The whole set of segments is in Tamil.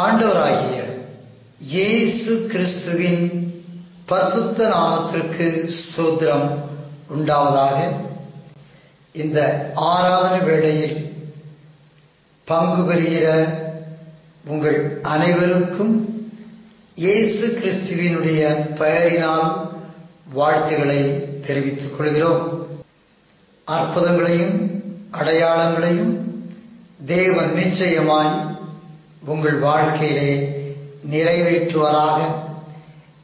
ஆண்டவராகிய இயேசு கிறிஸ்துவின் பரிசுத்த நாமத்திற்கு சூத்திரம் உண்டாவதாக. இந்த ஆராதனை வேளையில் பங்கு பெறுகிற உங்கள் அனைவருக்கும் இயேசு கிறிஸ்துவினுடைய பெயரினால் வாழ்த்துக்களை தெரிவித்துக் கொள்கிறோம். அற்புதங்களையும் அடையாளங்களையும் தேவன் நிச்சயமாய் உங்கள் வாழ்க்கையிலே நிறைவேற்றுவராக.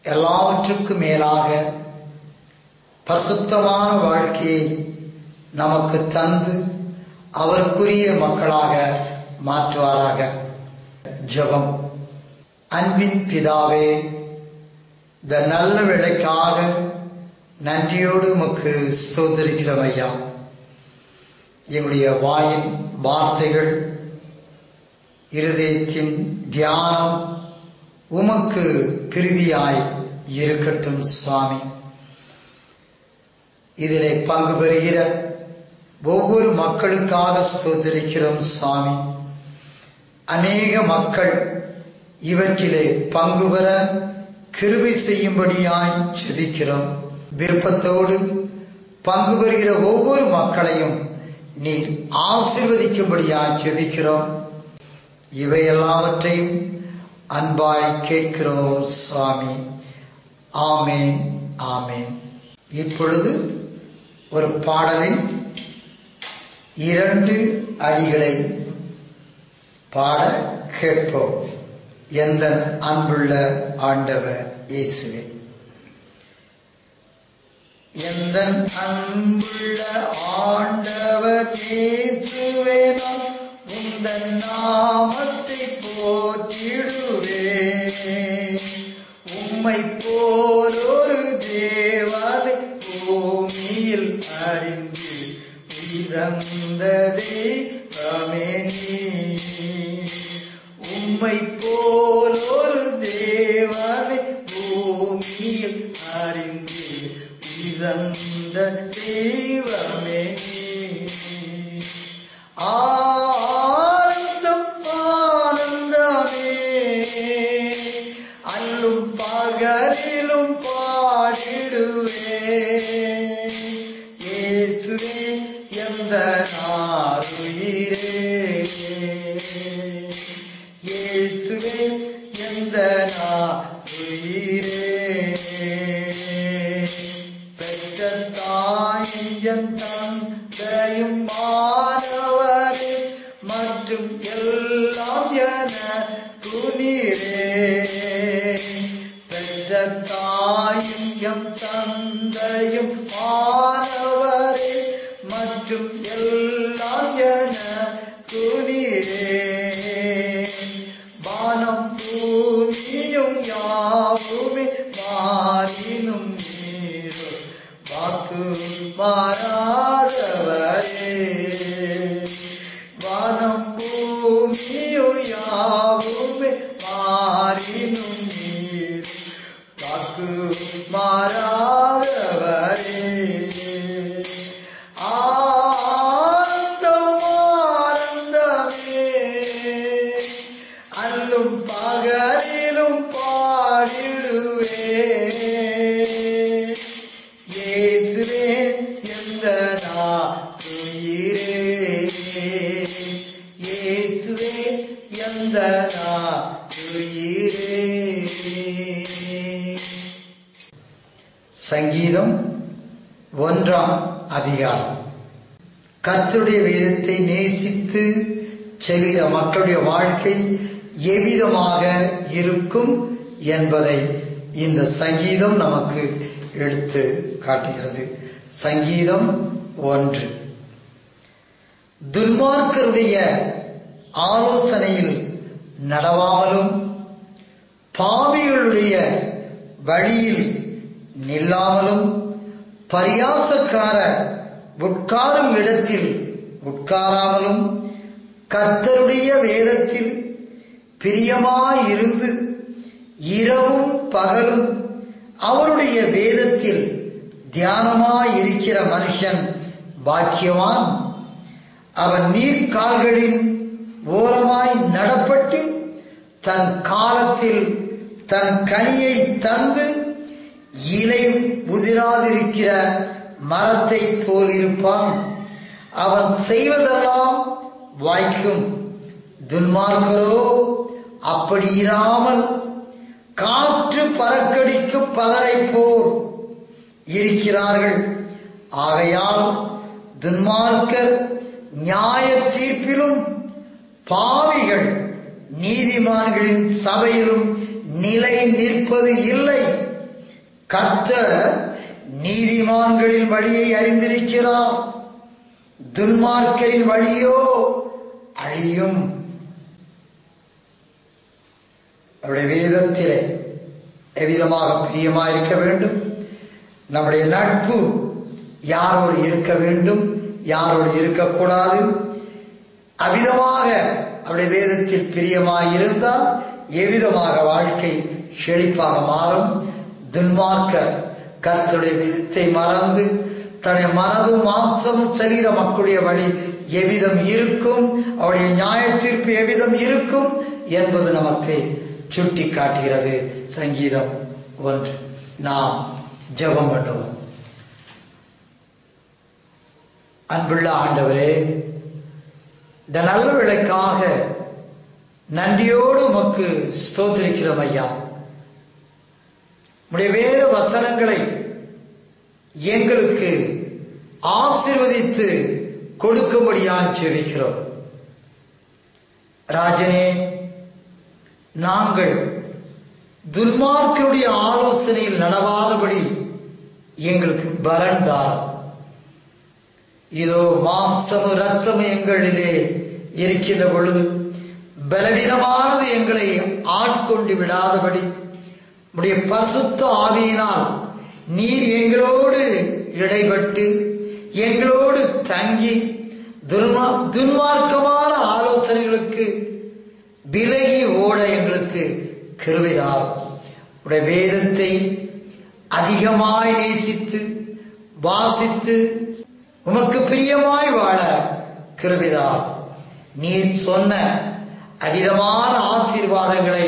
எல்லாவற்றுக்கும் மேலாக பரிசுத்தமான வாழ்க்கையை நமக்கு தந்து அவருக்குரிய மக்களாக மாற்றுவாராக. ஜெபம். அன்பின் பிதாவே இந்த நல்ல வேலைக்காக நன்றியோடு உமக்கு ஸ்தோதரிக்கிறோம் ஐயா. எங்களுடைய வாயின் வார்த்தைகள் இருதயத்தின் தியானம் உமக்கு பிரிதியாய் இருக்கட்டும் சுவாமி. இதிலே பங்கு பெறுகிற ஒவ்வொரு மக்களுக்காக ஸ்தோத்தரிக்கிறோம் சுவாமி. அநேக மக்கள் இவற்றிலே பங்கு பெற கிருபை செய்யும்படியாய் செபிக்கிறோம் விருப்பத்தோடு பங்கு பெறுகிற ஒவ்வொரு மக்களையும் நீர் ஆசிர்வதிக்கும்படியாய் செபிக்கிறோம் இவை எல்லாவற்றையும் அன்பாய் கேட்கிறோம் சுவாமி. ஆமேன் ஆமேன். இப்பொழுது ஒரு பாடலின் இரண்டு அடிகளை பாட கேட்போம். எந்த அன்புள்ள ஆண்டவ இயேசுவே. எந்த அன்புள்ள ஆண்டவ இயேசுவே நான் உந்தன் நாமத்தை போற்றிடுவே உம்மை போல் ஒரு தேவதை பூமியில் அறிந்து இறந்ததே நீ உம்மை போல் ஒரு தேவதை എന്തനാ പെറ്റത്തായും തന്തയും മാനവരെ മറ്റും യാഹുവേ മാറിനും നീരു വാക്കു മാറാതവരേ വനം ഭൂമിയു യാഹുവേ മാറിനും നീരു വാക്കു മാറാ ஒன்றாம் அதிகாரம். கர்த்தருடைய வேதத்தை நேசித்து செல்கிற மக்களுடைய வாழ்க்கை எவ்விதமாக இருக்கும் என்பதை இந்த சங்கீதம் நமக்கு எடுத்து காட்டுகிறது. சங்கீதம் ஒன்று. துன்மார்க்கருடைய ஆலோசனையில் நடவாமலும் பாவிகளுடைய வழியில் நில்லாமலும் பரியாசக்கார உட்காரும் இடத்தில் உட்காராமலும் கர்த்தருடைய வேதத்தில் பிரியமாயிருந்து இரவும் பகலும் அவருடைய வேதத்தில் தியானமாயிருக்கிற மனுஷன் பாக்கியவான். அவன் நீர்க்கால்களின் ஓரமாய் நடப்பட்டு தன் காலத்தில் தன் கனியை தந்து இலையும் உதிராதிருக்கிற மரத்தை போல் இருப்பான் அவன் செய்வதெல்லாம் வாய்க்கும். துன்மார்க்கரோ அப்படி இராமல் காற்று பறக்கடிக்கும் பதரை போல் இருக்கிறார்கள். ஆகையால் துன்மார்க்கர் நியாய தீர்ப்பிலும் பாவிகள் நீதிமான்களின் சபையிலும் நிலை நிற்பது இல்லை. கத்த நீதிமான்களின் வழியை அறிந்திருக்கிறார். துன்மார்க்கரின் வழியோ அழியும். அவருடைய வேதத்திலே எவ்விதமாக பிரியமாக இருக்க வேண்டும்? நம்முடைய நட்பு யாரோடு இருக்க வேண்டும்? யாரோடு இருக்கக்கூடாது? அவ்விதமாக அவருடைய வேதத்தில் பிரியமாயிருந்தால் எவ்விதமாக வாழ்க்கை செழிப்பாக மாறும்? துன்மார்க்கர் கர்த்தருடைய விதத்தை மறந்து தன்னுடைய மனதும் மாம்சமும் சரீர மக்களுடைய வழி எவ்விதம் இருக்கும் அவருடைய நியாய தீர்ப்பு எவ்விதம் இருக்கும் என்பது நமக்கு சுட்டி காட்டுகிறது சங்கீதம் ஒன்று. நாம் ஜெபம் பண்ணுவோம். அன்புள்ள ஆண்டவரே இந்த நல்ல விளக்காக நன்றியோடு உமக்கு ஸ்தோத்திருக்கிறோம் ஐயா. உடைய வேத வசனங்களை எங்களுக்கு ஆசிர்வதித்து கொடுக்கும்படியாக ஜெபிக்கிறோம். ராஜனே நாங்கள் துன்மார்க்கருடைய ஆலோசனையில் நடவாதபடி எங்களுக்கு பலன் இதோ மாம்சம் ரத்தம் எங்களிலே இருக்கின்ற பொழுது பலவீனமானது எங்களை ஆட்கொண்டு விடாதபடி உடைய பசுத்த ஆவியினால் நீர் எங்களோடு இடைப்பட்டு எங்களோடு தங்கி துர்மா துன்மார்க்கமான ஆலோசனைகளுக்கு விலகி ஓட எங்களுக்கு கிருவிதார் உடைய வேதத்தை அதிகமாய் நேசித்து வாசித்து உமக்கு பிரியமாய் வாழ கிருவிதார் நீர் சொன்ன அடிதமான ஆசீர்வாதங்களை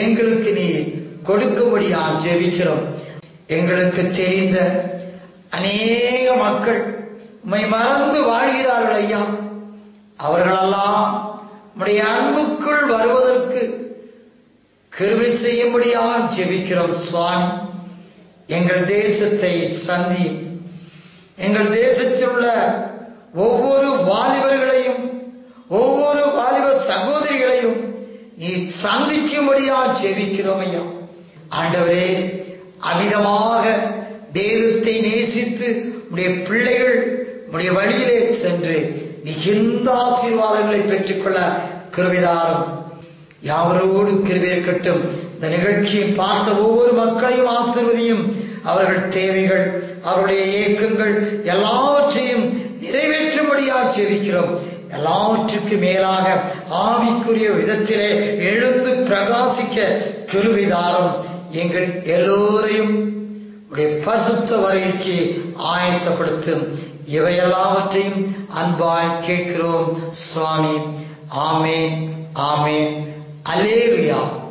எங்களுக்கு நீர் கொடுக்கும்படியா ஜெபிக்கிறோம். எங்களுக்கு தெரிந்த அநேக மக்கள் உண்மை மறந்து வாழ்கிறார்கள் ஐயா. அவர்களெல்லாம் நம்முடைய அன்புக்குள் வருவதற்கு கிருபை செய்யும்படியா ஜெபிக்கிறோம் சுவாமி. எங்கள் தேசத்தை சந்தி. எங்கள் தேசத்தில் உள்ள ஒவ்வொரு வாலிபர்களையும் ஒவ்வொரு வாலிப சகோதரிகளையும் நீ சந்திக்கும்படியா ஜெபிக்கிறோம் ஐயா. ஆண்டவரே அமிதமாக வேதத்தை நேசித்து உடைய பிள்ளைகள் உடைய வழியிலே சென்று மிகுந்த ஆசீர்வாதங்களை பெற்றுக்கொள்ள கிருவிதாரம் யாவரோடு கிருபை இந்த நிகழ்ச்சியை பார்த்த ஒவ்வொரு மக்களையும் ஆசிர்வதியும் அவர்கள் தேவைகள் அவருடைய இயக்கங்கள் எல்லாவற்றையும் நிறைவேற்றும்படியா செவிக்கிறோம் எல்லாவற்றுக்கு மேலாக ஆவிக்குரிய விதத்திலே எழுந்து பிரகாசிக்க கிருவிதாரம் எங்கள் எல்லோரையும் உடைய பசுத்த வரைக்கு ஆயத்தப்படுத்தும். இவையெல்லாவற்றையும் அன்பாய் கேட்கிறோம். சுவாமி ஆமேன் ஆமேன். அலேவியா